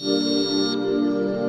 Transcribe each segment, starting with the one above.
ส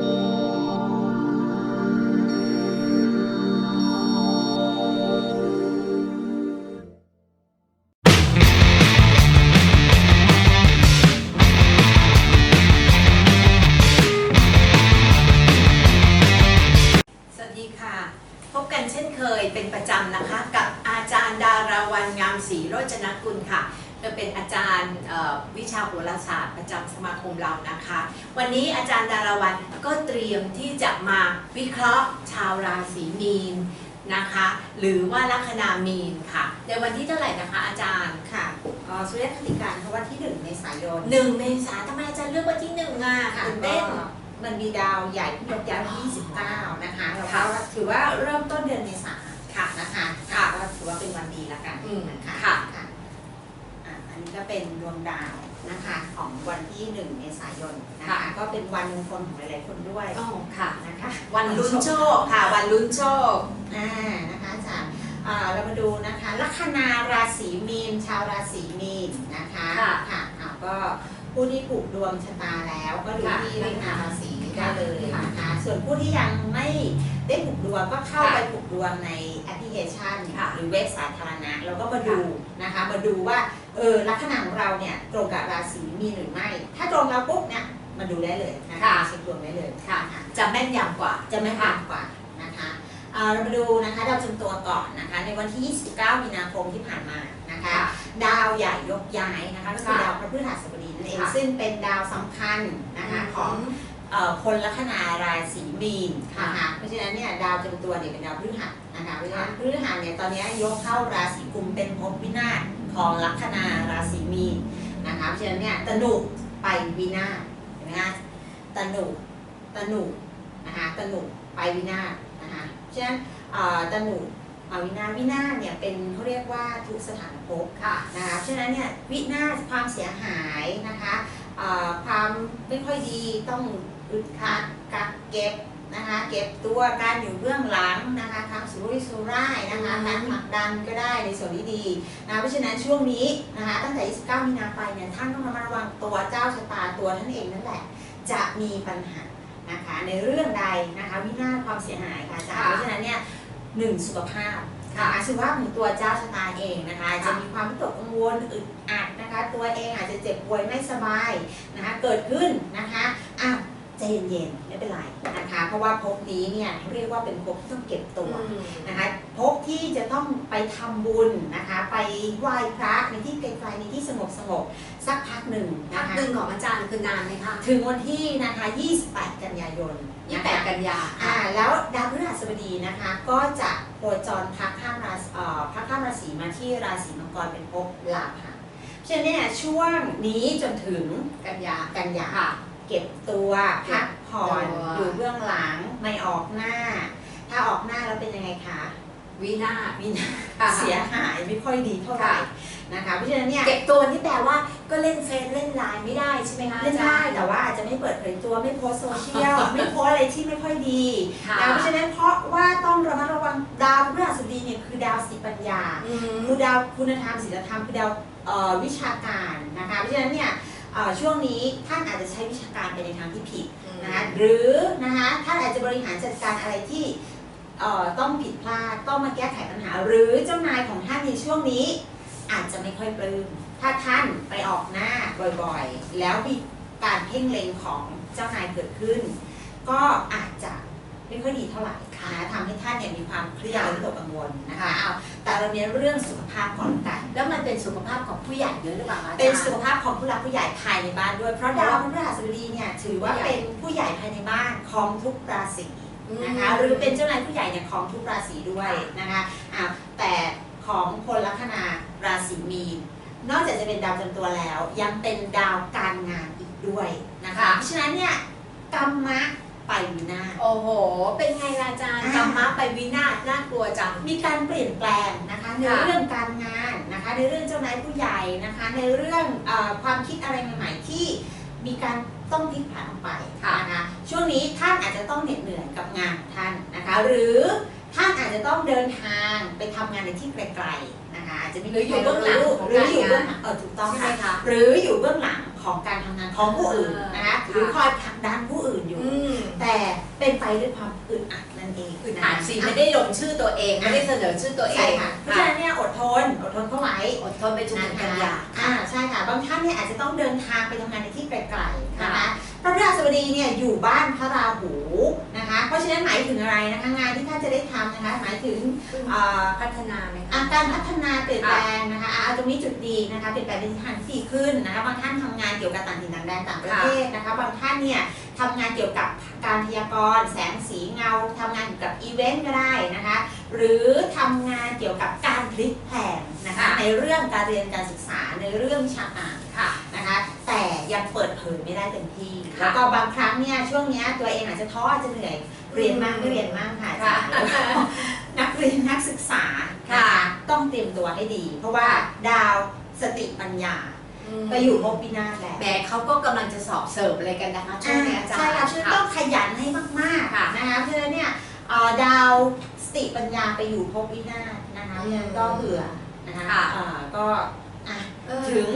นนี้อาจารย์ดาราวันก็เตรียมที่จะมาวิเคราะห์ชาวราศีมีนนะคะ หรือว่าลัคนามีนค่ะ ในวันที่เท่าไหร่นะคะอาจารย์ค่ะเอ่อสุริยคติการเขาว่าที่หนึ่งเมษายนหนึ่งเมษาทำไมอาจารย์เลือกวันที่หนึ่งอะค่ะตื่นก็เต้นมันมีดาวใหญ่ที่ยกย้ายวันที่29นะคะแล้วค่ะก็ถือว่าเริ่มต้นเดือนเมษาค่ะนะคะค่ะก็ถือว่าเป็นวันดีละกันอืมนะคะ ค่ะ ค่ะอะ อันนี้ ก็เป็นดวงดาวนะคะของวันที่1เมษายนนะคะ ค่ะ ก็เป็นวันมงคลของหลายๆคนด้วยอ๋อค่ะ นะคะวันลุ้นโชคค่ะ วันลุ้นโชค อ่านะคะอาจารย์อ่าเรามาดูนะคะลัคนาราศีมีนชาวราศีมีนนะคะค่ะค่ะอ่าก็ผู้ที่ผูกดวงชะตาแล้วก็ดูค่ะ ที่ลัคนาราศี ได้เลยค่ะนะคะส่วนผู้ที่ยังไม่ได้ผูกดวงก็เข้าค่ะไปผูกดวงในแอปพลิเคชันค่ะหรือเว็บสาธารณะแล้วก็มาดูนะคะมาดูว่าเออลัคนาของเราเนี่ยตรงกับราศีมีนหรือไม่ ถ้าตรงแล้วปุ๊บเนี่ยมาดูได้เลยนะคะค่ะเช็คดวงได้เลยค่ะ จะแม่นยำกว่าจะไม่ห่างกว่านะคะเอ่อเรามาดูนะคะดาวจำตัวก่อนนะคะ ในวันที่ 29 มีนาคมที่ผ่านมานะคะค่ะดาวใหญ่ยกย้ายนะคะก็คือค่ะดาวพระพฤหัสบดีนั่นเองค่ะซึ่งเป็นดาวสำคัญนะคะของเอ่อ คนลัคนาราศีมีนค่ะนะคะเพราะฉะนั้นเนี่ยดาวจำตัวเนี่ยเป็นดาวพฤหัสนะคะเพราะฉะนั้นพฤหัสเนี่ยตอนนี้ยกเข้าราศีกุมเป็นภพวินาศของลัคนาราศีมีนนะคะเพราะฉะนั้นเนี่ยตนุไปวินาศเห็นไหมคะตนุตนุนะคะตนุไปวินาศนะคะเพราะฉะนั้นเอ่อตนุมาวินาศวินาศเนี่ยเป็นเขาเรียกว่าทุกสถานภพค่ะนะคะฉะนั้นเนี่ยวินาศความเสียหายนะคะเอ่อความไม่ค่อยดีต้อง อึดอัดกักเก็บนะคะเก็บตัวการอยู่เบื้องหลังนะคะความสุรุ่ยสุร่ายนะคะอืมการผลักดันก็ได้ในส่วนที่ดีนะเพราะฉะนั้นช่วงนี้นะคะตั้งแต่ 29 มีนาไปเนี่ยท่านต้องระมัดระวังตัวเจ้าชะตาตัวท่านเองนั่นแหละ จะมีปัญหานะคะในเรื่องใดนะคะวินาศความเสียหายค่ะอาจารย์ค่ะเพราะฉะนั้นเนี่ยหนึ่งสุขภาพค่ะนะคะสุขภาพของตัวเจ้าชะตาเองนะคะค่ะจะมีความวิตกกังวลอึดอัดนะคะ ตัวเองอาจจะเจ็บป่วยไม่สบายนะคะเกิดขึ้นนะคะอ้าว ใจเย็นๆไม่เป็นไรนะคะ เพราะว่าภพนี้เนี่ยเรียกว่าเป็นภพที่ต้องเก็บตัวอืมนะคะภพที่จะต้องไปทำบุญนะคะ ไปไหว้พระในที่ไกลๆในที่สงบสงบๆสักพักหนึ่งพักนะคะหนึ่งของอาจารย์คือนานไหมคะถึงวันที่นะคะ 28 กันยายนยี่นะแปดคะกันยาอ่าแล้วดาวพฤหัสบดีนะคะ ก็จะโคจรพักข้ามราศีเอ่อพักข้ามราศีมาที่ราศีมังกรเป็นภพลาภะฉะนั้นเนี่ยช่วงนี้จนถึงกันยากันยาค่ะเก็บตัวพักผ่อนตัวอยู่เบื้องหลังไม่ออกหน้า ถ้าออกหน้าแล้วเป็นยังไงคะวินาศวินาค่ะเสียหายไม่ค่อยดีเท่าไหร่ค่ะนะคะเพราะฉะนั้นเนี่ยเก็บตัวนี่แปลว่าก็เล่นเฟซเล่นไลน์ไม่ได้ใช่ไหมคะเล่นอาจาได้รย์แต่ว่าอาจจะไม่เปิดเผยตัวไม่โพสต์โซเชียลไม่โพสต์อะไรที่ไม่ค่อยดีค่ะนะเพราะฉะนั้นเพราะว่าต้องระมัดระวังดาวพฤหัสบดีเนี่ยคือดาวสีปัญญาอืมคือดาวคุณธรรมศีลธรรมคือดาวเอ่อวิชาการนะคะเพราะฉะนั้นเนี่ยเอ่อ ช่วงนี้ท่านอาจจะใช้วิชาการไปในทางที่ผิดนะคะหรือนะคะท่านอาจจะบริหารจัดการอะไรที่เอ่อต้องผิดพลาดต้องมาแก้ไขปัญหา หรือเจ้านายของท่านในช่วงนี้อาจจะไม่ค่อยปลื้มถ้าท่านไปออกหน้าบ่อยๆ แล้วมีการเพ่งเล็งของเจ้านายเกิดขึ้น ก็อาจจะไม่ค่อยดีเท่าไหร่นะทำให้ท่านเนี่ยมีความเครียดและวิตกกังวลนะคะเอา แต่เราเน้นเรื่องสุขภาพก่อนละกัน แล้วมันเป็นสุขภาพของผู้ใหญ่ด้วยหรือเปล่าคะอาจารย์เป็นสุขภาพของผู้หลักผู้ใหญ่ภายในบ้านด้วย เพราะดาวพฤหัสบดีเนี่ยถือว่าผู้ใหญ่เป็นผู้ใหญ่ภายในบ้านของทุกราศีอืมนะคะหรือเป็นเจ้านายผู้ใหญ่เนี่ยของทุกราศีด้วยนะคะอ่าแต่ของคนลัคนาราศีมีนนอกจากจะเป็นดาวจำตัวแล้ว ยังเป็นดาวการงานอีกด้วยนะคะค่ะเพราะฉะนั้นเนี่ยกรรมะ ไปวินาศโอ้โห เป็นไงล่ะอาจารย์อ่ากรรมะไปวินาศน่ากลัวจัง มีการเปลี่ยนแปลงนะคะในค่ะเรื่องการงานนะคะ ในเรื่องเจ้านายผู้ใหญ่นะคะ ในเรื่องเออความคิดอะไรใหม่ๆที่มีการต้องพลิกผันออกไปนะคะช่วงนี้ท่านอาจจะต้องเหน็ดเหนื่อยกับงานของท่านนะคะ หรือท่านอาจจะต้องเดินทางไปทำงานในที่ไกลๆนะคะอาจจะไม่หรืออยู่เบื้องหลังของหรืออยู่การงานเบื้องหลังเออถูกต้องใช่ไหมค่ะคะหรืออยู่เบื้องหลัง ขของการทำงานของผู้อื่นนะคะค่ะหรือคอยผลักดันผู้อื่นอยู่อืมแต่เป็นไปด้วยความอึดอัดนั่น เองอึดอัดสิไม่ได้ลงชื่อตัวเอง ไม่ได้เสนอชื่อตัวเอใช่งค่ะเพราะฉะนั้นเนี่ยอดทนอดทนเข้าไว้อดทนไปจนถึงกันยา อ่าใช่ค่ะ บางท่านเนี่ยอาจจะต้องเดินทางไปทำงานในที่ไกลๆนะคะค่ะพระพฤหัสบดีเนี่ยอยู่บ้านพระราหูนะคะ เพราะฉะนั้นหมายถึงอะไรนะคะงานที่ท่านจะได้ทำนะคะหมายถึงเอ่อ พัฒนาไหมอาคะการพัฒนาเปลี่ยนแปลงนะคะอ่าตรงนี้จุดดีนะคะเปลี่ยนแปลงเป็นทางที่ดีขึ้นนะคะบางท่านทำงานเกี่ยวกับต่างถิ่นต่างแดนต่างประเทศนะคะ บางท่านเนี่ยทำงานเกี่ยวกับการพยากรณ์แสงสีเงาทำงานเกี่ยวกับอีเวนต์ก็ได้นะคะ หรือทำงานเกี่ยวกับการพลิกแพลงนะคะค่ะในเรื่องการเรียนการศึกษาในเรื่องวิชาการค่ะนะคะแต่ยังเปิดเผยไม่ได้เต็มที่ค่ะแล้วก็บางครั้งเนี่ยช่วงเนี้ยตัวเองอาจจะท้ออาจจะเหนื่อยเรียนมากไม่เรียนมากค่ะอาจารย์แล้วก็นักเรียนนักศึกษานะคะต้องเตรียมตัวให้ดี เพราะว่าดาวสติปัญญา ไปอยู่ภพวินาศแล้วแหมเขาก็กำลังจะสอบเสิร์ฟอะไรกันนะคะช่วงนี้อาจารย์ใช่ค่ะช่วยต้องขยันให้มากค่ะๆนะคะเพราะฉะนั้นเนี่ยเอ่อดาวสติปัญญาไปอยู่ภพวินาศนะคะเพราะฉะนั้นก็เบื่อนะคะค่ะเอ่อก็อะเออถึง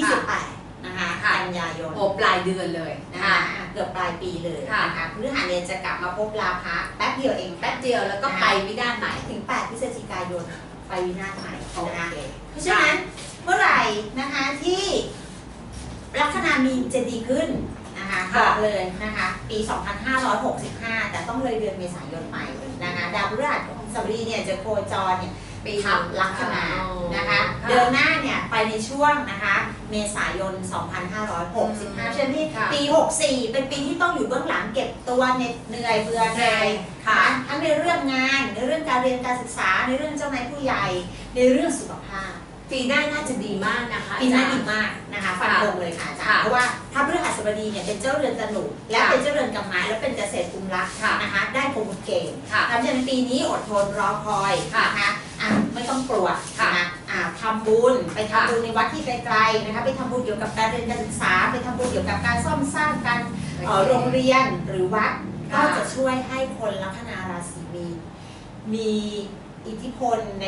28 นะคะค่ะกันยายนโอ้ปลายเดือนเลยนะนะคะคะเกือบปลายปีเลยค่ะนะคะพฤหัสเนี่ยจะกลับมาพบลาภะแป๊บเดียวเองแป๊บเดียวแล้วก็ไปวินาศใหม่ถึง 8 พฤศจิกายนไปวินาศใหม่โอนะคะเคเพราะฉะนั้น เมื่อไหร่นะคะที่ลัคนามีนจะดีขึ้นนะคะบค่ะ อกเลยนะคะปี 2565 แต่ต้องเลยเดือนเมษายนไปนะคะดาวพฤหัสบดีเนี่ยจะโคจรเนี่ยปีทับลัคนานะคะเดือนหน้าเนี่ยไปในช่วงนะคะเมษายน 2565เช่นที่ค่ะปี 64 เป็นปีที่ต้องอยู่เบื้องหลังเก็บตัวเหน็ดเหนื่อยเบื่อหน่ายค่ะนะทั้งในเรื่องงานในเรื่องการเรียนการศึกษาในเรื่องเจ้านายผู้ใหญ่ในเรื่องสุขภาพ ปีหน้าน่าจะดีมากนะคะปีหน้าอจรดีย์มากนะคะฟันธงเลยค่ะอาจารค่ะย์เพราะว่าพระพฤหัสบดีเนี่ยเป็นเจ้าเรือนตนุและค่ะเป็นเจ้าเรือนกำไม้และเป็นเกษตรกุมรักค่ะนะคะได้พมุเกณฑ์ค่ะเพราะฉะนั้นปีนี้อดทนรอคอยค่ะนะคะอะไม่ต้องกลัวค่ะนะคะอะทำบุญไปค่ะทำบุญในวัดที่ไกลๆนะคะไปทำบุญเกี่ยวกับการเรียนการศึกษาไปทำบุญเกี่ยวกับการซ่อมสร้างการเอ่อโรงเรียนหรือวัดค่ะก็จะช่วยให้คนลัคนาราศีมีนมีอิทธิพลใน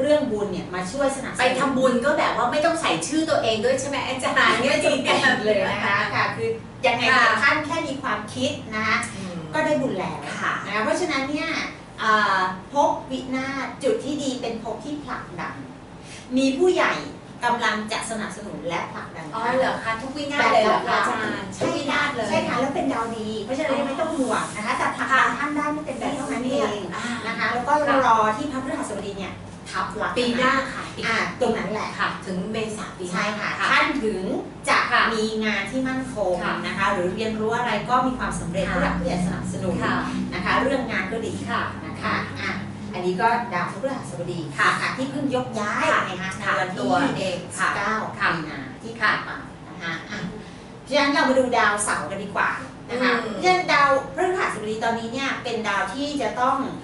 เรื่องบุญเนี่ยมาช่วยสนับสนุน ไปทำบุญก็แบบว่าไม่ต้องใส่ชื่อตัวเองด้วยใช่ไหมอาจารย์ไม่จำเป็นเลยนะคะค่ะคือยังไงค่ะท่านแค่มีความคิดนะคะอืมก็ได้บุญแล้วค่ะนะคะเพราะฉะนั้นเนี่ยอ่าภพวินาศจุดที่ดีเป็นภพที่ผลักดัน มีผู้ใหญ่กำลังจะสนับสนุนและผลักดันอ๋อท่านเหรอคะทุกวินาศเลยเหรอคะอาจารย์ทุใช่กวินาค่ะศเลยใช่ค่ะแล้วเป็นดาวดี เพราะฉะนั้นไม่ต้องห่วงนะคะแต่ผลักดันท่านได้ไม่เป็นไรเท่านั้นเองอ่านะคะแล้วก็รอที่พระพฤหัสบดีเนี่ย ทับหลักปีหน้าค่ะปีอ่าตรงนั้นแหละค่ะ ถึงเมษาปีหน้า ใช่ค่ะท่านถึงจะค่ะมีงานที่มั่นคงค่ะนะคะ หรือเรียนรู้อะไรก็มีความสำเร็จค่ะ ผู้หลักผู้ใหญ่สนับสนุนค่ะนะคะ เรื่องงานก็ดีค่ะนะคะอะอันนี้ก็ดาวพฤหัสบดีค่ะค่ะที่เพิ่งยกย้ายค่ะนะคะในค่ะวันที่ตัวเองค่ะ19ค่ะมีนาที่ผ่านมานะคะอะเพราะฉะนั้นเรามาดูดาวเสาร์กันดีกว่านะคะอืม เพราะฉะนั้นดาวพฤหัสบดีตอนนี้เนี่ยเป็นดาวที่จะต้องเอ่อ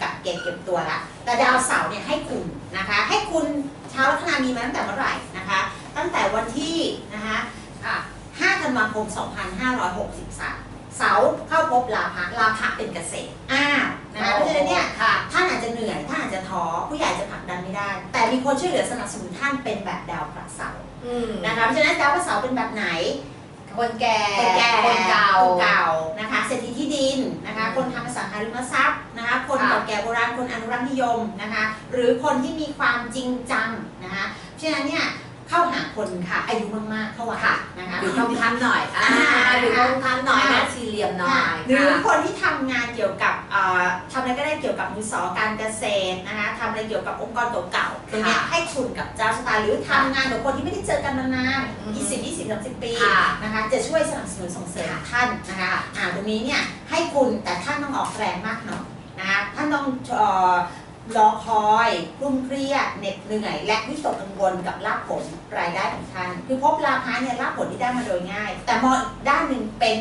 กักเก็บเก็บตัวละแต่ดาวเสาร์เนี่ยให้คุณนะคะ ให้คุณชาวลัคนามีมาตั้งแต่เมื่อไหร่นะคะ ตั้งแต่วันที่นะคะค่ะ5ธันวาคม 2563 เสาร์เข้าพบลาภะลาภะเป็นเกษตรอ้าวนะคะเพราะฉะนั้นเนี่ยค่ะท่านอาจจะเหนื่อยท่านอาจจะท้อผู้ใหญ่จะผลักดันไม่ได้ แต่มีคนช่วยเหลือสนับสนุนท่านเป็นแบบดาวพระเสาร์อืมนะคะเพราะฉะนั้นดาวพระเสาร์เป็นแบบไหน คนแก่คนแก่คนเก่าคนเก่านะคะเศรษฐีที่ดินนะคะ คนทำอสังหาริมทรัพย์นะคะ คนค่ะเก่าแก่โบราณคนอนุรักษ์นิยมนะคะ หรือคนที่มีความจริงจังนะคะเพราะฉะนั้นเนี่ย เข้าหาคนค่ะ อายุมากๆเข้าไว้ค่ะนะคะอยู่ตรงทันหน่อยอ่าอ่าอยู่ตรงทันหน่อยนะสี่เหลี่ยมหน่อค่ะยหรือค่ะคนที่ทำงานเกี่ยวกับเอ่อทำอะไรก็ได้เกี่ยวกับมือสอการเกษตรนะคะทำอะไรเกี่ยวกับองค์กรเก่าๆตรงเนี้ยค่ะให้คุณกับเจ้าชะตาหรือทำงานกับคนที่ไม่ได้เจอกันมานานอืม20 20 30ปีค่ะนะคะจะช่วยสนับสนุนส่งเสริมค่ะท่านนะคะอ่าตรงนี้เนี่ยให้คุณแต่ท่านต้องออกแรงมากหน่อยนะคะท่านต้องเอ่อ รอคอยกลุ้มเครียดเหน็ดเหนื่อย และวิตกกังวลกับลาภผลรายได้ของท่านคือพบลาภะเนี่ยลาภผลที่ได้มาโดยง่าย แต่มองอีกด้านหนึ่งเป็น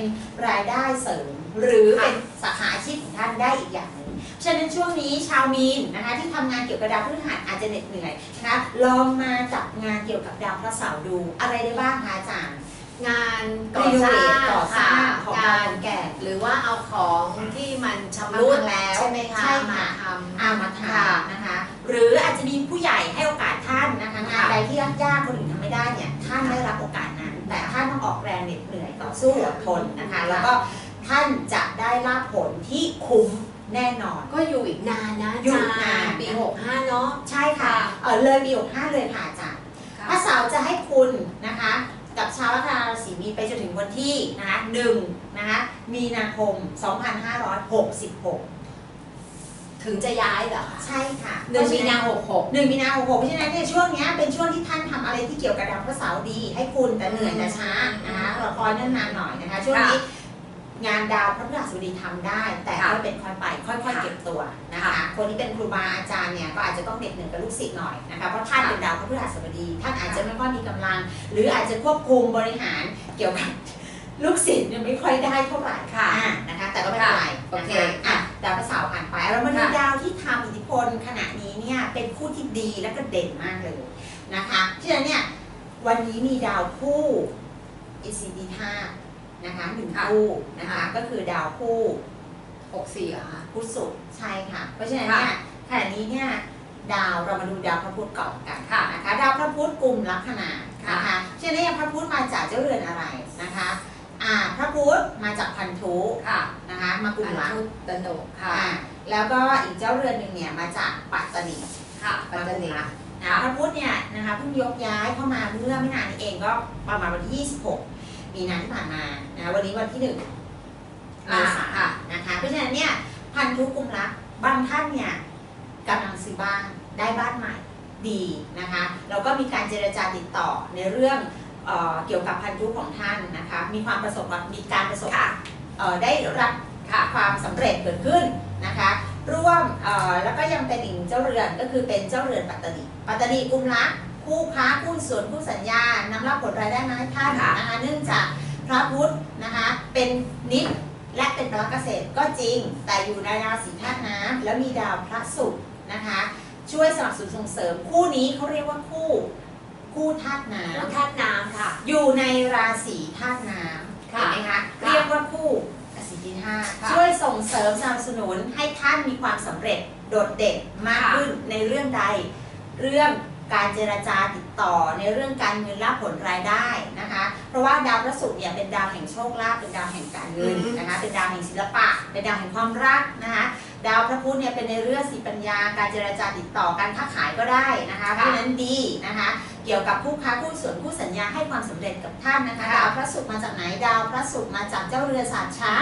รายได้เสริม หรือเป็นสาขาอาชีพของท่านได้อีกอย่างหนึ่งฉะนั้นช่วงนี้ชาวมีนนะคะที่ทำงานเกี่ยวกับดาวพฤหัสอาจจะเหน็ดเหนื่อยนะคะลองมาจับงานเกี่ยวกับดาวพระเสาร์ดูอะไรได้บ้างคะอาจารย์ งานก่อรีโนสเวร้าทงก่อสร้างค่ะของงาบ้านนแก่หรือว่าเอาของที่มันชำมันรุดพังแล้วใช่ไหมคะใช่ค่ะมาทำอามาทำนะคะ หรืออาจจะมีผู้ใหญ่ให้โอกาสท่านนะคะงานค่ะใดที่ยากๆคนอื่นทำไม่ได้เนี่ยท่านได้รับโอกาสนั้นแต่ท่านต้องออกแรงเหน็ดเหนื่อยต่อสู้อดทนนะคะ แล้วก็ท่านจะได้ลาภผลที่คุ้มแน่นอนก็อยู่อีกนานนะอาอยู่จารนานย์ปี 65 เนาะใช่ค่ะค่ะเออเลยมีอกห้าเลยค่ะอาจารย์พระเสาร์จะให้คุณนะคะ กับชาวลัคนาราศีมีนไปจนถึงวันที่นะคะหนึ่งนะคะมีนาคม 2566 ถึงจะย้ายเหรอคะใช่ค่ะหนึ่งมีนาหกหกหนึ่งมีนาหกหกเพราะฉะนั้นเนี่ยช่วงเนี้ยเป็นช่วงที่ท่านทำอะไรที่เกี่ยวกับดาวพระเสาร์ดี ให้คุณแต่เหนื่อยแต่ช้านะคะรอคอยเนิ่นนานหน่อยนะคะช่วงนี้ งานดาวพระพฤหัสบดีทำได้ แต่ค่อยเป็นค่อยไป ค่อยๆเก็บตัวนะคะ คนที่เป็นครูบาอาจารย์เนี่ยก็อาจจะต้องเด็ดหนึ่งกับลูกศิษย์หน่อยนะคะเพราะท่านเป็นดาวพระพฤหัสบดี ท่านอาจจะไม่ค่อยมีกำลัง หรืออาจจะควบคุมบริหารเกี่ยวกับลูกศิษย์เนี่ยไม่ค่อยได้เท่าไหร่ค่ะอ่านะคะ แต่ก็ไม่เป็นไรโอนะเคคะอะดาวพระเสาร์ผ่านไปเรามาดูค่ะดาวที่ทำอิทธิพลขณะนี้เนี่ยเป็นคู่ที่ดีและก็เด่นมากเลยนะคะฉะนั้นเนี่ยวันนี้มีดาวคู่อิสิดีธาตุ นะคะหนึ่งคู่นะคะก็คือดาวคู่64เหรอคะพุธศุกร์ใช่ค่ะ เพราะฉะนั้นเนี่ยขณะนี้เนี่ยดาวเรามาดูดาวพระพุธก่อนกันค่ะนะคะดาวพระพุธกลุ่มลัคนาค่ะนะคะฉะนั้นเนี่ยพระพุธมาจากเจ้าเรือนอะไรนะคะอ่าพระพุธมาจากพันธุค่ะนะคะมากลุ่มลักทุตโนค่ะอ่าแล้วก็อีกเจ้าเรือนหนึ่งเนี่ยมาจากปัตตานีค่ะปัตตานีนะพระพุธเนี่ยนะคะเพิ่งยกย้ายเข้ามาเมื่อไม่นานนี้เองก็ประมาณวันที่ 26 มีนาที่ผ่านมานะวันนี้วันที่หนึ่งเมอ่าษาค่ะนะคะ เพราะฉะนั้นเนี่ยพันธุกลุ่มรักบางท่านเนี่ยกำลังซื้อบ้านได้บ้านใหม่ดีนะคะแล้วก็มีการเจรจาติดต่อในเรื่องเออเกี่ยวกับพันธุของท่านนะคะมีความประสบความมีการประสบค่ะเอ่อได้รับค่ะความสำเร็จเกิดขึ้นนะคะร่วมเอ่อแล้วก็ยังเป็นอีกหนึ่งเจ้าเรือนก็คือเป็นเจ้าเรือนปัตตานีปัตตานีกุมรัก คู่ค้าคู่ส่วนคู่สัญญานำรับผลรายได้มาให้ท่านค่ะนะคะเนื่องจากพระพุธนะคะเป็นนิดและเป็นพระเกษตรก็จริง แต่อยู่ในราศีธาตุน้ำแล้วมีดาวพระศุกร์นะคะ ช่วยสนับสนุนส่งเสริมคู่นี้เขาเรียกว่าคู่คู่ธาตุน้ำแล้วธาตุน้ำค่ะ อยู่ในราศีธาตุน้ำค่ะเห็นไหมคะเรียกว่าคู่อสิทธิธาตุค่ะช่วยส่งเสริมสนับสนุนให้ท่านมีความสำเร็จโดดเด่นมากค่ะขึ้นในเรื่องใดเรื่อง การเจรจาติดต่อในเรื่องการเงินและผลรายได้นะคะ เพราะว่าดาวพระศุกร์เนี่ยเป็นดาวแห่งโชคลาภเป็นดาวแห่งการเงินอืมนะคะ เป็นดาวแห่งศิลปะ เป็นดาวแห่งความรักนะคะ ดาวพระพุธเนี่ยเป็นในเรื่องสีปัญญา การเจรจาติดต่อการค้าขายก็ได้นะคะเพราะฉะนั้นดีนะคะ เกี่ยวกับคู่ค้าคู่ส่วนคู่สัญญาให้ความสำเร็จกับท่านนะคะค่ะดาวพระศุกร์มาจากไหนดาวพระศุกร์มาจากเจ้าเรือนศาสตร์ช้า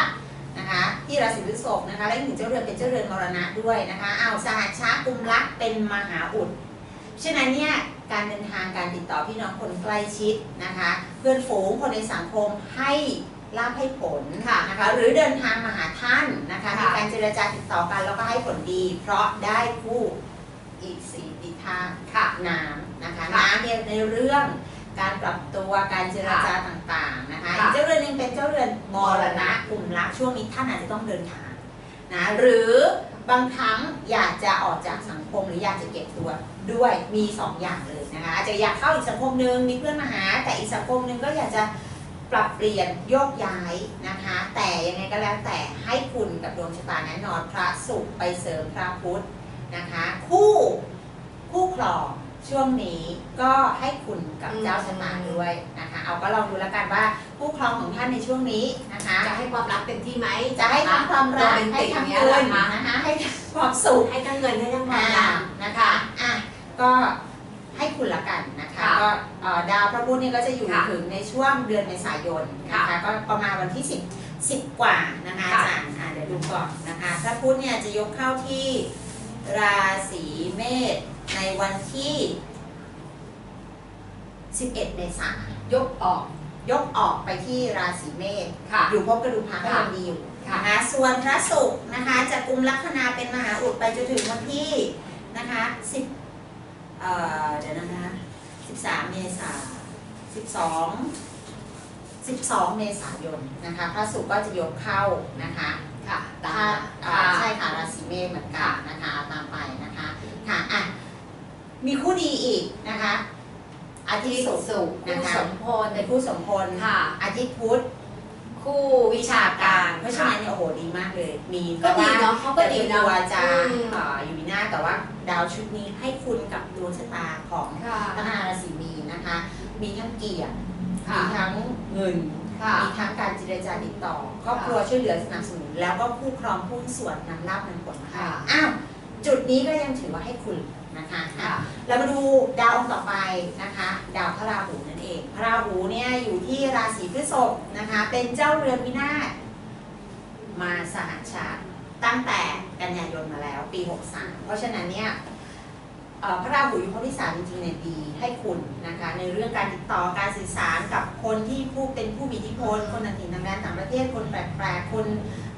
นะคะที่ราศีพฤษภนะคะและอีกหนึ่งเจ้าเรือนเป็นเจ้าเรือนมรณะด้วยนะคะอ้าวสหัสช้ากุมรักเป็นมหาอุด ฉะนั้นเนี่ยการเดินทางการติดต่อพี่น้องคนใกล้ชิดนะคะ เพื่อนฝูงคนในสังคมให้ลาภให้ผลค่ะนะคะหรือเดินทางมาหาท่านนะคะค่ะมีการเจรจาติดต่อกันแล้วก็ให้ผลดี เพราะได้คู่อีกสีอีกทางค่ะน้ำนะคะค่ะน้ำเนี่ยในเรื่องการปรับตัวการเจรจาต่างๆนะคะค่ะอีกเจ้าเรือนหนึงเป็นเจ้าเรือนมรณะกลุ่มรักช่วงนี้ท่านอาจจะต้องเดินทางนะหรือบางครั้งอยากจะออกจากสังคมหรืออยากจะเก็บตัว ด้วยมีสองอย่างเลยนะคะอาจจะอยากเข้าอีกสังคมหนึ่งมีเพื่อนมาหา แต่อีกสังคมหนึ่งก็อยากจะปรับเปลี่ยนโยกย้ายนะคะ แต่ยังไงก็แล้วแต่ให้คุณกับดวงชะตาแน่นอนพระศุกร์ไปเสริมพระพุธนะคะ คู่คู่ครองช่วงนี้ก็ให้คุณกับอืมเจ้าชะตาด้วยนะคะ เอาก็ลองดูแล้วกันว่าคู่ครองของท่านในช่วงนี้นะคะ จะให้ความรักเต็มที่ไหมจะให้ทั้งความรักโรแมนให้ติกทั้งเนี้ยเงินนะคะนะคะให้ทั้งความสุขให้ทั้งเงินให้ทั้งควาอ่ามรักนะคะอะ ก็ให้คุณละกันนะคะ ค่ะก็เอ่อดาวพระพุธเนี่ยก็จะอยู่ค่ะถึงในช่วงเดือนเมษายนนะคะค่ะก็ประมาณวันที่ 10 10 กว่านะคะอาค่ะ จารย์อะเดี๋ยวดูก่อนนะคะ พระพุธเนี่ยจะยกเข้าที่ราศีเมษในวันที่ 11 เมษายนยกออก ยกออกไปที่ราศีเมษ ค่ะ อยู่ภพกระดูกพระก็ค่ะยังดีอยู่ค่ะนะคะส่วนพระศุกร์นะคะจะกุมลัคนาเป็นมหาอุดไปจนถึงวันที่นะคะสิบ เอ่อเดี๋ยวนะคะสิบสามเมษาสิบสองสิบสองเมษายนนะคะพระศุกร์ก็จะยกเข้านะคะค่ะตาถ้ามเอ่อค่ะใช่ค่ะราศีเมษเหมือนกันค่ะนะคะเอาตามไปนะคะค่ะอะมีคู่ดีอีกนะคะอาทิตที่ย์ศุกร์สุขนะคู่คะสมพลเป็นคู่สมพลค่ะอาทิตย์พุธ คู่วิชาการ เพราะฉะนั้นเนี่ยโอ้โหดีมากเลย มีก็ดีแต่ว่เนาะเขาก็แต่ดีเป็นเนาะตัวจะอืมเอ่ออยู่มีหน้าแต่ว่าดาวชุดนี้ให้คุณกับดวงชะตาของค่ะลัคนาราศีมีนนะคะ มีทั้งเกียรติค่ะมีทั้งเงินค่ะมีทั้งการเจรจาติดต่อครอบครัวช่วยเหลือสนับสนุนแล้วก็ผู้ครองหุ้นส่วนนำรับนำผลมาให้ค่ะอ้าวจุดนี้ก็ยังถือว่าให้คุณ นะคะอะค่ะเรามาดูดาวองค์ต่อไปนะคะ ดาวพระราหูนั่นเอง พระราหูเนี่ยอยู่ที่ราศีพฤษภนะคะ เป็นเจ้าเรือนวินาศมาสหชาติตั้งแต่กันยายนมาแล้วปี 63 เพราะฉะนั้นเนี่ยเอ่อพระราหูอยู่ข้อที่สามจริงๆเนี่ยดีให้คุณนะคะในเรื่องการติดต่อการสื่อสารกับคนที่ผู้เป็นผู้มีอิทธิพลคนต่างถิ่นต่างแดนต่างประเทศคนแปลกๆคน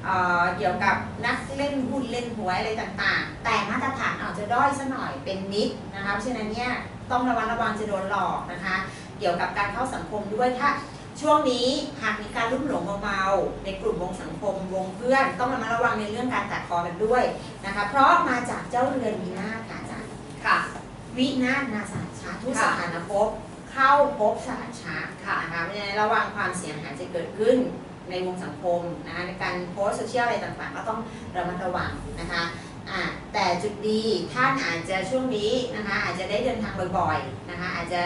เอ่อเกี่ยวกับนักเล่นหุ้นเล่นหวยอะไรต่างๆ แต่มาตรฐานอาจจะด้อยสักหน่อยเป็นนิดนะคะเพราะฉะนั้นเนี่ยต้องระวังระวังจะโดนหลอกนะคะ เกี่ยวกับการเข้าสังคมด้วยถ้าช่วงนี้หากมีการลุ่มหลงเบาๆในกลุ่มวงสังคมวงเพื่อน ต้องระมัดระวังในเรื่องการตัดคอกันด้วยนะคะ เพราะมาจากเจ้าเรือนวินาศค่ะอาจารย์ค่ะ วินาศนาสาชาทุกสค่ะถานภพเข้าพบสาชาค่ะนะคะเพราะฉะนั้นระวังความเสียหายจะเกิดขึ้น ในวงสังคมนะคะในการโพสโซเชียลอะไรต่างๆ ก็ต้องระมัดระวังนะคะแต่จุดดีท่านอาจจะช่วงนี้นะคะอาจจะได้เดินทางบ่อยๆนะคะอาจจะ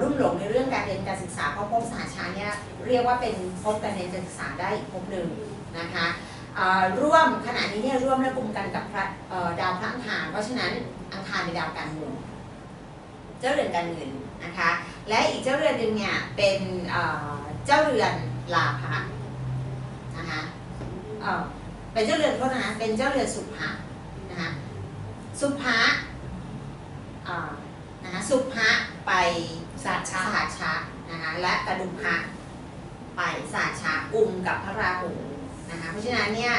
รุ่มหลงในเรื่องการเรียนการศึกษาเพราะภพสหชาเนี่ยเรียกว่าเป็นภพการเรียนการศึกษาได้อีกภพหนึ่งนะคะร่วมขณะนี้เนี่ยร่วมและกลุ่มกันกับพระดาวพระอังคารเพราะฉะนั้นอังคารเป็นดาวการเงินเจ้าเรือนการเงินนะคะและอีกเจ้าเรือนหนึ่งเนี่ยเป็นเอ่อเจ้าเรือนลาภะ นะคะเอ่อเป็นเจ้าเรือนโทษนะเป็นเจ้าเรือนสุภะนะคะสุภะเอ่อนะคะสุภะไปสาสชาหัชชะนะคะและกระดุมพระไปสาชากุมกับพระราหูนะคะเพราะฉะนั้นเนี่ย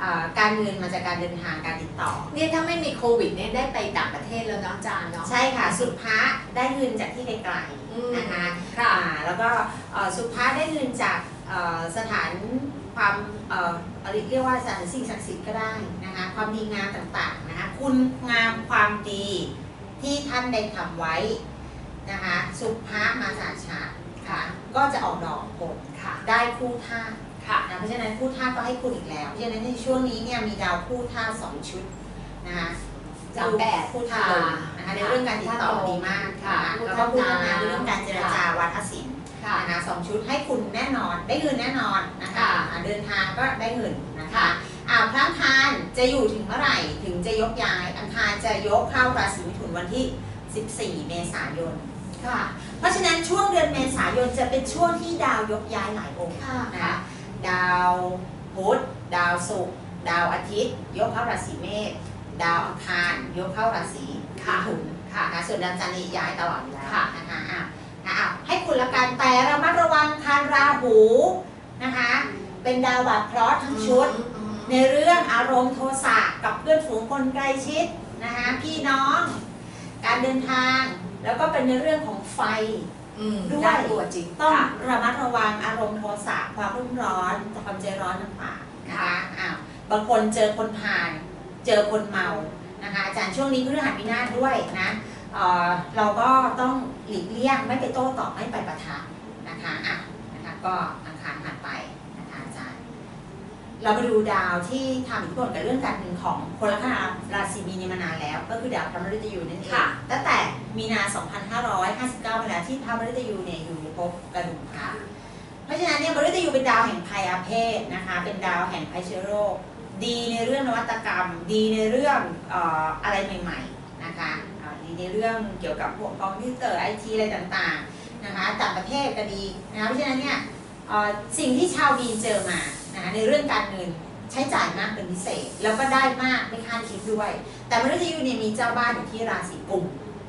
เอ่อการเงินมาจากการเดินทางการติดต่อเนี่ยถ้าไม่มีโควิดเนี่ยได้ไปต่างประเทศแล้วเนาะอาจารย์เนาะใช่ค่ะ สุภะได้เงินจากที่ไกลอืมๆนะคะค่ะอ่าแล้วก็เอ่อสุภะได้เงินจากเอ่อ สถานความเอ่ออะไรเรียกว่าสถานสิ่งศักดิ์สิทธิ์ก็ได้นะคะความดีงามต่างๆนะคะคุณงามความดีที่ท่านได้ทำไว้นะคะสุภะมาสาชาค่ะก็จะออกดอกผลค่ะได้คู่ท่าตุค่ะนะเพราะฉะนั้นคู่ท่าตุก็ให้คุณอีกแล้วเพราะฉะนั้นในช่วงนี้เนี่ยมีดาวคู่ท่าตุสองชุดนะคะสามแปดคู่ท่าตุเลยนะคะในเรื่องการติดต่อดีมากค่ะนะคะแล้วก็คู่ทำงานในเรื่องการเจรจาวัฒนศิลป์ค่ะ นะคะสองชุดให้คุณแน่นอนได้เงินแน่นอนนะคะค่ะอ่าเดินทางก็ได้เงินนะคะค่ะอ่าพระอังคารจะอยู่ถึงเมื่อไหร่ถึงจะยกย้าย อังคารจะยกเข้าราศีมิถุนวันที่ 14 เมษายนค่ะ เพราะฉะนั้นช่วงเดือนเมษายนจะเป็นช่วงที่ดาวยกย้ายหลายองค์ค่ะนะคะดาวพุธดาวศุกร์ดาวอาทิตย์ ยกเข้าราศีเมษดาวอังคารยกเข้าราศีมิถุนค่ะนะคะส่วนดาวจันทร์นี่ย้ายตลอดอยู่แล้วค่ะนะคะอะ นะอะให้คุณละกันแต่ระมัดระวังคานราหูนะคะ เป็นดาวบาปเคราะห์ทั้งชุดอืมในเรื่องอารมณ์โทสะกับเพื่อนฝูงคนใกล้ชิดนะคะพี่น้อง การเดินทางแล้วก็เป็นในเรื่องของไฟอืมด้วยน่ากลัวจริงต้องค่ะระมัดระวังอารมณ์โทสะความรุ่มร้อนความใจร้อนต่างๆนะคะอ้าวบางคนเจอคนผ่าน เจอคนเมานะคะอาจารย์ช่วงนี้พฤหัสวินาศด้วยนะ เอ่อเราก็ต้องหลีกเลี่ยงไม่ไปโต้ตอบไม่ไปปะทะนะคะอะนะคะก็อังคารผ่านไปนะคะอาจารย์เรามาดูดาวที่ทำอิทธิพลกับเรื่องการเงินของคนลัคนาราศีมีนมานานแล้ว ก็คือดาวพระมฤตยูนั่นเองค่ะตั้งแต่มีนา 2559เวลาที่พระมฤตยูเนี่ยอยู่ในภพกระดุมพระเพราะฉะนั้นเนี่ยมฤตยูเป็นดาวแห่งภัยอาเพศนะคะ เป็นดาวแห่งภัยเชื้อโรค ดีในเรื่องนวัตกรรม ดีในเรื่องเอ่ออะไรใหม่ ๆ นะคะอ่าดี ในเรื่องเกี่ยวกับพวกคอมพิวเตอร์ไอทีอะไรต่างๆนะคะต่างประเทศก็ดีนะคะเพราะฉะนั้นเนี่ยสิ่งที่ชาวมีนเจอมานะคะในเรื่องการเงินใช้จ่ายมากเป็นพิเศษ แล้วก็ได้มากไม่คาดคิดด้วย แต่มฤตยูเนี่ยมีเจ้าบ้านอยู่ที่ราศีกุม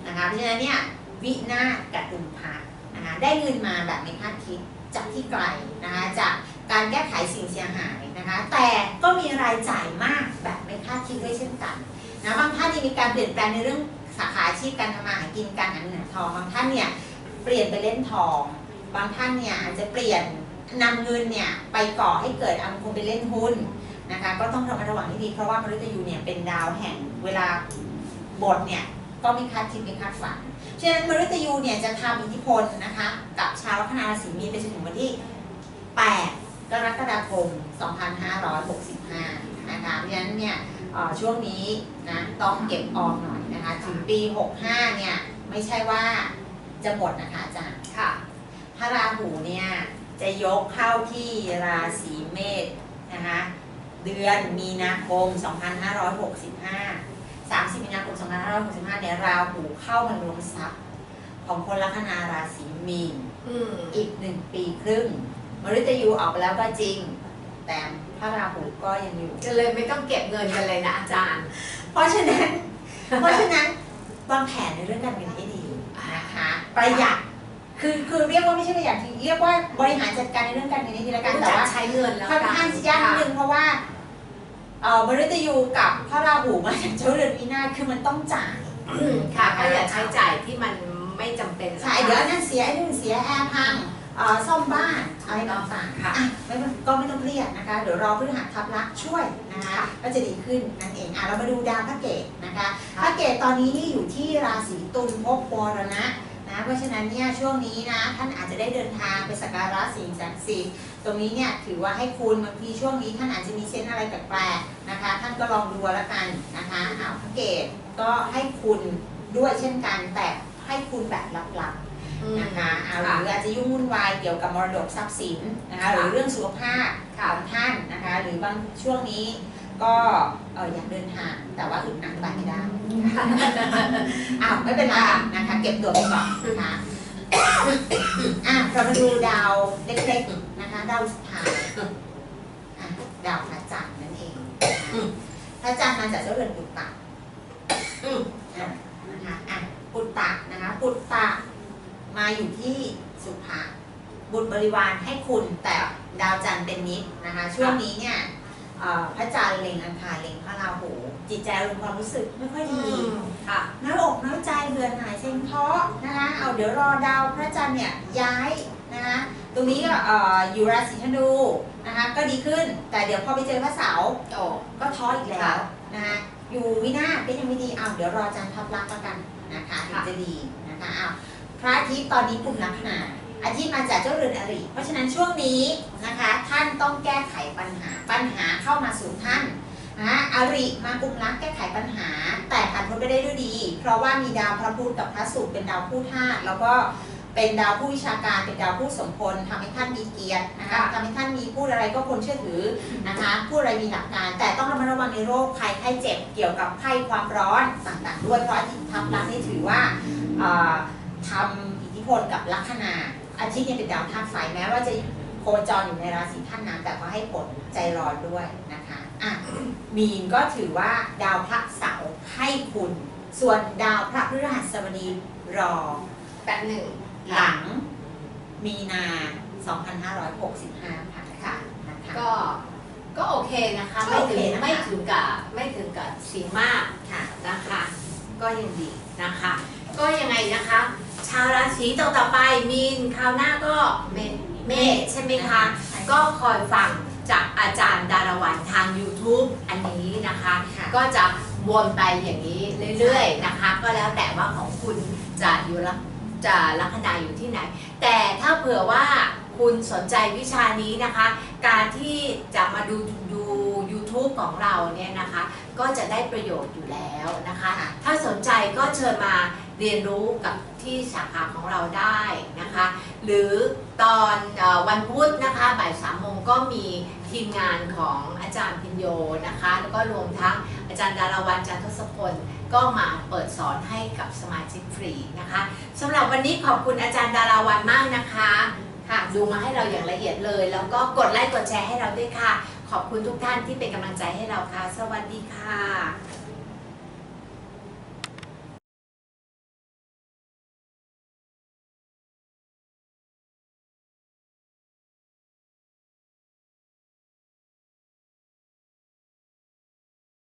นะคะเพราะฉะนั้นเนี่ยวินาศกับดุมพะนะคะได้เงินมาแบบไม่คาดคิดจากที่ไกลนะคะจากการแก้ไขสิ่งเสียหายนะคะแต่ก็มีรายจ่ายมากแบบไม่คาดคิดด้วยเช่นกันนะบางท่านมีการเปลี่ยนแปลงในเรื่อง สาขาอาชีพการทำมาหากินการหาเงินทองบางท่านเนี่ยเปลี่ยนไปเล่นทอง บางท่านเนี่ยอาจจะเปลี่ยนนำเงินเนี่ยไปก่อให้เกิดอัมคงไปเล่นหุ้นนะคะก็ต้องระมัดระวังให้ดีเพราะว่ามฤตยูเนี่ยเป็นดาวแห่งเวลาบทเนี่ยก็ไม่คาดคิดไม่คาดฝันฉะนั้นมฤตยูเนี่ยจะทำอิทธิพลนะคะกับชาวลัคนาราศีมีนไปจนถึงวันที่ 8 กรกฎาคม 2565 นะคะเพราะฉะนั้นเนี่ยช่วงนี้นะต้องเก็บออมหน่อย นะคะถึงปี 65 เนี่ยไม่ใช่ว่าจะหมดนะคะอาจารย์ค่ะพพระราหูเนี่ยจะยกเข้าที่ราศีเมษนะคะเดือนมีนาคม 2565 30มีนาคม2565เนี่ยราหูเข้ามาลงทรัพย์ของคนลัคนาราศีมีนอืมอีกหนึ่งปีครึ่ง มฤตยูออกไปแล้วก็จริง แต่พระราหูก็ยังอยู่ก็เลยไม่ต้องเก็บเงินกันเลยนะอาจารย์ เพราะฉะนั้น เพราะฉะนั้นวางแผนในเรื่องการเงินให้ดีนะคะ ประหยัดคือคือเรียกว่าไม่ใช่ประหยัดคือเรียกว่าบริหารจัดการในเรื่องการเงินให้ดีแล้วกันรู้แต่จักว่าใช้เงินแล้วค่อนข้างจะยากนิดนึงเพราะว่าเอ่อมฤตยูกับพระราหูมาจากเจ้าเรือนวินาศคือมันต้องจ่ายอืมค่ะก็อย่าใช้จ่ายที่มันไม่จำเป็นใช่เดี๋ยวอันนั้นเสียไอ้นู่นเสียแอร์พังเอ่อ ซ่อมบ้านอะไรต่างๆค่ะอะไม่ต้องก็ไม่ต้องเครียดนะคะ เดี๋ยวรอพฤหัสทับลักษณ์ช่วยนะคะค่ะก็จะดีขึ้นนั่นเองอะเรามาดูดาวพระเกตนะคะค่ะพระเกตตอนนี้นี่อยู่ที่ราศีตุลภพวรณะนะเพราะฉะนั้นเนี่ยช่วงนี้นะท่านอาจจะได้เดินทางไปสักการะสิ่งศักดิ์สิทธิ์ตรงนี้เนี่ยถือว่าให้คุณบางทีช่วงนี้ท่านอาจจะมีเซนส์อะไรแปลกๆนะคะ ท่านก็ลองดูแล้วกันนะคะอ้าวพระเกตก็ให้คุณด้วยเช่นกันแต่ให้คุณแบบลับๆอืม นะคะเอาหค่ะรืออาจจะยุ่งวุ่นวายเกี่ยวกับมรดกทรัพย์สินนะคะค่ะหรือเรื่องสุขภาพค่ะของท่านนะคะ หรือบางช่วงนี้ก็เอออยากเดินทางแต่ว่าอึดอัดไปไม่ได้อ้าวไม่เป็นไรนะคะ เก็บตัวไปก่อนนะคะอะเรามาดูดาวเล็กๆนะคะดาวสุดท้ายอะดาวพระจันทร์นั่นเองนะคะอืมพระจันทร์มาจากเจ้าเรือนปุตตะอืมอะนะคะอะปุตตะนะคะปุตตะ มาอยู่ที่สุภาบุตรบริวารให้คุณแต่ดาวจันทร์เป็นนิดนะคะ ช่วงนี้เนี่ยเอ่อพระจันทร์เล็งอังคารเล็งพระราหูจิตใจอารมณ์ความรู้สึกไม่ค่อยอืดีมค่ะน้อยอกน้อยใจเบื่อหน่ายเซ็งท้อนะคะเอาเดี๋ยวรอดาวพระจันทร์เนี่ยย้ายนะคะตรงนี้ก็เอ่ออยู่ราศีธนูนะคะก็ดีขึ้นแต่เดี๋ยวพอไปเจอพระเสาร์โอ้ก็ท้ออีกแล้วค่ะนะคะอยู่วินาศก็ยังไม่ดีเอาเดี๋ยวรอจันทร์ทับลักษณ์แล้วกันนะคะถึงค่ะจะดีนะคะเอา พระอาทิตย์ตอนนี้กลุ่มลัคนาอาทิตย์มาจากเจ้าเรือนอริเพราะฉะนั้นช่วงนี้นะคะท่านต้องแก้ไขปัญหาปัญหาเข้ามาสู่ท่านนะอริมากลุ่มลักแก้ไขปัญหา แต่ผ่านพ้นไปได้ด้วยดี เพราะว่ามีดาวพระพุธกับพระศุกร์เป็นดาวผู้ธาตุแล้วก็เป็นดาวผู้วิชาการเป็นดาวผู้สมพลทำให้ท่านมีเกียรตินะคะทำให้ท่านมีพูดอะไรก็คนเชื่อถือนะคะพูดอะไรมีหลักการ แต่ต้องระมัดระวังในโรคภัยไข้เจ็บเกี่ยวกับไข้ความร้อนต่างๆ ด้วยเพราะอาทิตย์ทับลักษณ์นี่ถือว่า ทำอิทธิพลกับลัคนาอาทิตย์เนี่ยเป็นดาวธาตุไฟแม้ว่าจะโคจรอยู่ในราศีท่านน้ำแต่ก็ให้ผลใจร้อนด้วยนะคะอะมีนก็ถือว่าดาวพระเสาร์ให้คุณ ส่วนดาวพระพฤหัสบดีรอแป๊บหนึ่งหลังมีนา 2565 ค่ะค่ะนะคะก็ก็โอเคนะคะก็ไม่โอถึเคงนะคะไม่ถึงกับไม่ถึงกับสีมากค่ะนะคะ ก็ยังดีนะคะ ก็ยังไงนะคะ ชาวราศีต่อต่อไปมีนคราวหน้าก็เมษเมษใช่ไหมคะ ก็คอยฟังจากอาจารย์ดารวันทาง YouTube อันนี้นะคะค่ะก็จะวนไปอย่างนี้เรื่อยๆนะคะ ก็แล้วแต่ว่าของคุณจะอยู่ลักจะลัคนาอยู่ที่ไหน แต่ถ้าเผื่อว่าคุณสนใจวิชานี้นะคะ การที่จะมาดูดู YouTube ของเราเนี่ยนะคะ ก็จะได้ประโยชน์อยู่แล้วนะคะค่ะถ้าสนใจก็เชิญมา เรียนรู้กับที่สาขาของเราได้นะคะ หรือตอนวันพุธนะคะบ่ายสามโมงก็มีทีมงานของอาจารย์พิญโยนะคะ แล้วก็รวมทั้งอาจารย์ดาราวันจันทศพลก็มาเปิดสอนให้กับสมาชิกฟรีนะคะสำหรับวันนี้ขอบคุณอาจารย์ดาราวันมากนะคะค่ะดูมาให้เราอย่างละเอียดเลย แล้วก็กดไลค์กดแชร์ให้เราด้วยค่ะ ขอบคุณทุกท่านที่เป็นกำลังใจให้เราค่ะ สวัสดีค่ะ